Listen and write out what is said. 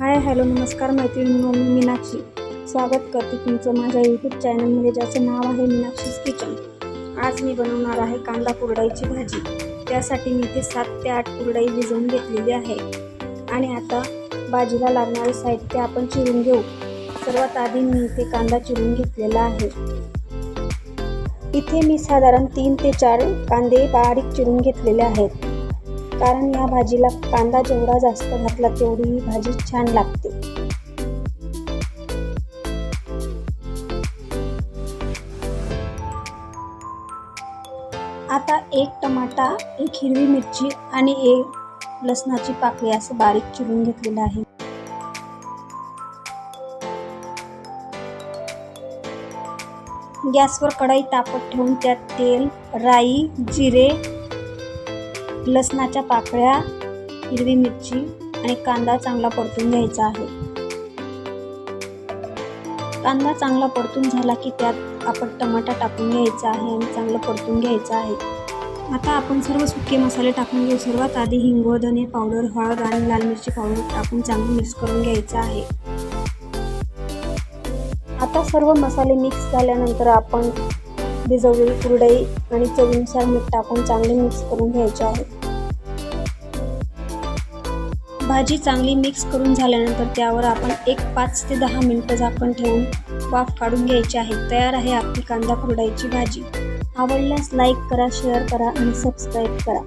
Hi hello नमस्कार मैत्रिणींनो मी मीनाक्षी. स्वागत करते तुमचं माझ्या यूट्यूब चॅनलमध्ये ज्याचं नाव आहे मीनाक्षीज किचन आज मी बनवणार आहे कांदा कुरडईची भाजी. त्यासाठी मी इथे सात ते आठ कुरडई भिजवून घेतलेली आहे. आणि आता भाजीला लागणारे साहित्य आपण चिरून घेऊ. सर्वात आधी मी इथे कांदा चिरून घेतलेला आहे. इथे मी साधारण तीन ते चार कांदे बारीक चिरून घेतलेले आहेत. कारण या भाजीला कांदा जेवढा जास्त घातला तेवढी ही भाजी छान लागते. आता एक टमाटा एक हिरवी मिरची आणि एक लसणाची पाकळी असं बारीक चिरून घेतलेलं आहे. गॅसवर कढई तापत ठेवून त्यात तेल राई जिरे लसणाच्या पाकळ्या हिरवी मिरची आणि कांदा चांगला परतून घ्यायचा आहे. कांदा चांगला परतून झाला की त्यात आपण टमाटा टाकून घ्यायचा आहे आणि चांगलं परतून घ्यायचं आहे. आता आपण सर्व सुके मसाले टाकून घेऊ. सर्वात आधी हिंग धने पावडर हळद आणि लाल मिरची पावडर टाकून चांगलं मिक्स करून घ्यायचं आहे. आता सर्व मसाले मिक्स झाल्यानंतर आपण भिजवलेली कुरडई आणि चवीनुसार मीठ टाकून चांगले मिक्स करून घ्यायचे आहे. भाजी चांगली मिक्स करून झाल्यानंतर त्यावर आपण एक पाच ते दहा मिनटं झाकण ठेवून वाफ काढून घ्यायची आहे. तयार आहे आपली कांदा कुरडईची भाजी. आवडल्यास लाईक करा शेअर करा आणि सबस्क्राईब करा.